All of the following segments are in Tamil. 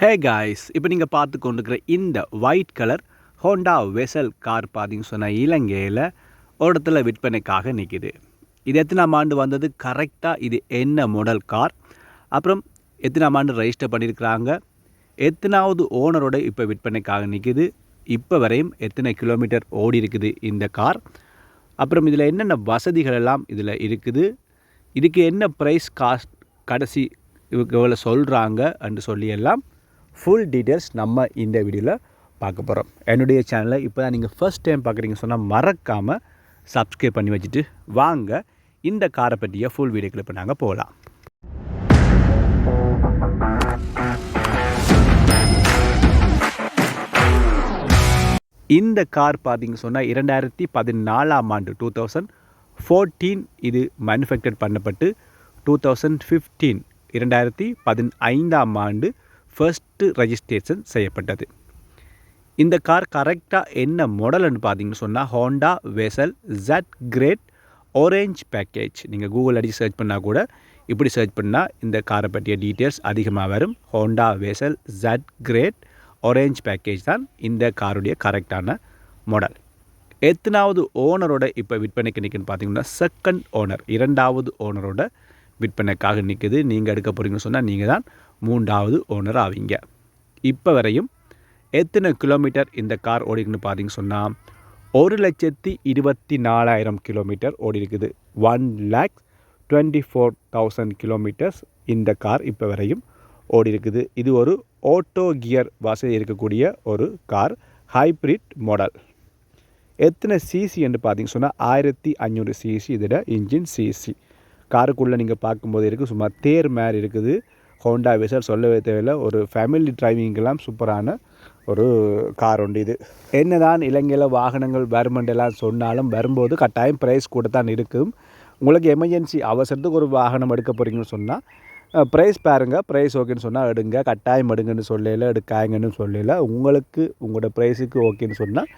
ஹே காய்ஸ் இப்போ நீங்கள் பார்த்து கொண்டுக்கிற இந்த white colour Honda Vezel car பார்த்தீங்கன்னு சொன்னால் இலங்கையில் ஒரு இடத்துல விற்பனைக்காக நிற்கிது இது எத்தனாம் ஆண்டு வந்தது? கரெக்டாக இது என்ன மாடல் கார் அப்புறம் எத்தனாம் ஆண்டு ரெஜிஸ்டர் பண்ணியிருக்கிறாங்க எத்தனாவது ஓனரோட இப்போ விற்பனைக்காக நிற்கிது இப்போ வரையும் எத்தனை கிலோமீட்டர் ஓடி இருக்குது இந்த கார் அப்புறம் இதில் என்னென்ன வசதிகள் எல்லாம் இதில் இருக்குது? இதுக்கு என்ன ப்ரைஸ் காஸ்ட் கடைசி இவங்க எவ்வளோ சொல்கிறாங்க என்று சொல்லி எல்லாம் ஃபுல் டீட்டெயில்ஸ் நம்ம இந்த வீடியோவில் பார்க்க போகிறோம் என்னுடைய சேனலை இப்போ தான் நீங்கள் ஃபஸ்ட் டைம் பார்க்குறீங்க சொன்னால் மறக்காமல் சப்ஸ்கிரைப் பண்ணி வச்சுட்டு வாங்க. இந்த காரை பற்றிய ஃபுல் வீடியோ இப்போ நாங்கள் போகலாம். இந்த கார் பார்த்தீங்க சொன்னால் இரண்டாயிரத்தி பதினாலாம் ஆண்டு டூ தௌசண்ட் ஃபோர்டீன் இது மேனுஃபேக்சர் பண்ணப்பட்டு டூ தௌசண்ட் ஃபிஃப்டீன் இரண்டாயிரத்தி பதினைந்தாம் ஆண்டு ஃபர்ஸ்ட்டு ரெஜிஸ்ட்ரேஷன் செய்யப்பட்டது. இந்த கார் கரெக்டாக என்ன மாடல்னு பார்த்தீங்கன்னு சொன்னால் Honda Vezel Z grade orange package நீங்கள் கூகுள் அடிச்சு சர்ச் பண்ணால் கூட இப்படி சர்ச் பண்ணால் இந்த காரை பற்றிய டீட்டெயில்ஸ் அதிகமாக வரும். Honda Vezel Z grade orange package தான் இந்த காருடைய கரெக்டான மாடல் எத்தனாவது ஓனரோட இப்போ விற்பனைக்கு நிற்குன்னு பார்த்தீங்கன்னா செகண்ட் ஓனர் இரண்டாவது ஓனரோட விற்பனைக்காக நிற்குது நீங்கள் எடுக்க போகிறீங்கன்னு சொன்னால் நீங்கள் தான் மூன்றாவது ஓனர் ஆவீங்க. இப்போ வரையும் எத்தனை கிலோமீட்டர் இந்த கார் ஓடிக்குன்னு பார்த்தீங்கன்னு சொன்னால் ஒரு லட்சத்தி இருபத்தி நாலாயிரம் கிலோமீட்டர் ஓடி இருக்குது one lakh twenty four thousand kilometres இந்த கார் இப்போ வரையும் ஓடி இருக்குது இது ஒரு ஓட்டோ கியர் வசதி இருக்கக்கூடிய ஒரு கார் ஹைப்ரிட் மாடல் எத்தனை சிசி என்று பார்த்தீங்க சொன்னால் ஆயிரத்தி ஐநூறு சிசி இதோட இன்ஜின் சிசி காருக்குள்ளே நீங்கள் பார்க்கும்போது இருக்குது சும்மா தேர் மாதிரி இருக்குது. ஹோண்டா விசர் சொல்லவே தேவையில்லை. ஒரு ஃபேமிலி டிரைவிங்கெல்லாம் சூப்பரான ஒரு கார் உண்டு இது. என்னதான் இலங்கையில் வாகனங்கள் வருமெண்டெல்லாம் சொன்னாலும் வரும்போது கட்டாயம் ப்ரைஸ் கூட தான் இருக்கும். உங்களுக்கு எமர்ஜென்சி அவசரத்துக்கு ஒரு வாகனம் எடுக்க போகிறீங்கன்னு சொன்னால் ப்ரைஸ் பாருங்கள் ப்ரைஸ் ஓகேன்னு சொன்னால் எடுங்க. கட்டாயம் எடுங்கன்னு சொல்லல எடுக்காங்கன்னு சொல்லல. உங்களுக்கு உங்களோட ப்ரைஸுக்கு ஓகேன்னு சொன்னால்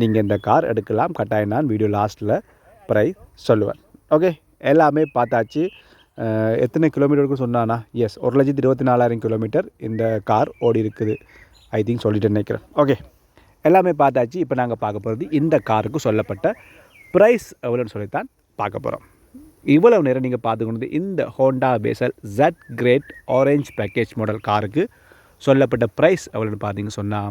நீங்கள் இந்த கார் எடுக்கலாம். கட்டாயம் நான் வீடியோ லாஸ்ட்டில் ப்ரைஸ் சொல்லுவேன். ஓகே எல்லாமே பார்த்தாச்சு. எத்தனை கிலோமீட்டருக்கு சொன்னானா? எஸ் ஒரு லட்சத்தி இருபத்தி நாலாயிரம் கிலோமீட்டர் இந்த கார் ஓடி இருக்குது. ஐ திங்க் சொல்லிட்டு நினைக்கிறேன். ஓகே எல்லாமே பார்த்தாச்சு. இப்போ நாங்கள் பார்க்க போகிறது இந்த காருக்கு சொல்லப்பட்ட ப்ரைஸ் எவ்வளோன்னு சொல்லித்தான் பார்க்க போகிறோம் இவ்வளவு நேரம் நீங்கள் பார்த்துக்கொண்டது இந்த Honda Basel Z grade orange package model காருக்கு சொல்லப்பட்ட ப்ரைஸ் எவ்வளோன்னு பார்த்தீங்க சொன்னால்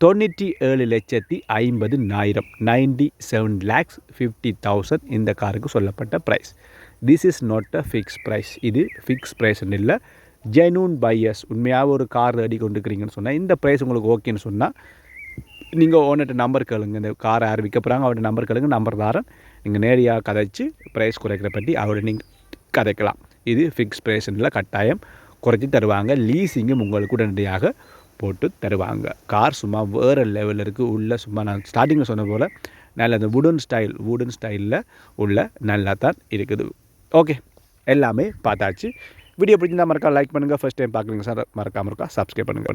தொண்ணூற்றி ஏழு லட்சத்தி ஐம்பது ஆயிரம். Ninety seven lakhs fifty thousand இந்த காருக்கு சொல்லப்பட்ட price this is not a fix price இது ஃபிக்ஸ் ப்ரைஸ்ன்னு இல்லை. ஜெனூன் பையர்ஸ் உண்மையாக ஒரு கார் ரெடி கொண்டுக்கிறீங்கன்னு சொன்னால் இந்த ப்ரைஸ் உங்களுக்கு ஓகேன்னு சொன்னால் நீங்கள் ஓனர்கிட்ட நம்பர் கேளுங்க. இந்த காரை யார் விற்க போகிறாங்க அவர்கிட்ட நம்பர் கேளுங்க. நம்பர் தாரன். நீங்கள் நேரடியாக கதைச்சு ப்ரைஸ் குறைக்கிற பற்றி அவரை நீங்கள் கதைக்கலாம். இது ஃபிக்ஸ் ப்ரைஸ்னில் கட்டாயம் குறைச்சி தருவாங்க. லீஸிங்கும் உங்களுக்கு உடனடியாக போட்டு தருவாங்க. கார் சும்மா வேறு லெவலில் இருக்குது உள்ள சும்மா நான் ஸ்டார்டிங்கில் சொன்ன போல் நல்ல அந்த வுடன் ஸ்டைல் வுடன் ஸ்டைலில் உள்ள நல்லா தான் இருக்குது. ஓகே எல்லாமே பார்த்தாச்சு. வீடியோ பிடிச்சிருந்தா மறக்கா லைக் பண்ணுங்கள் ஃபஸ்ட் டைம் பார்க்குறீங்க சார் மறக்காமல் இருக்கா? சப்ஸ்கிரைப் பண்ணுங்கள்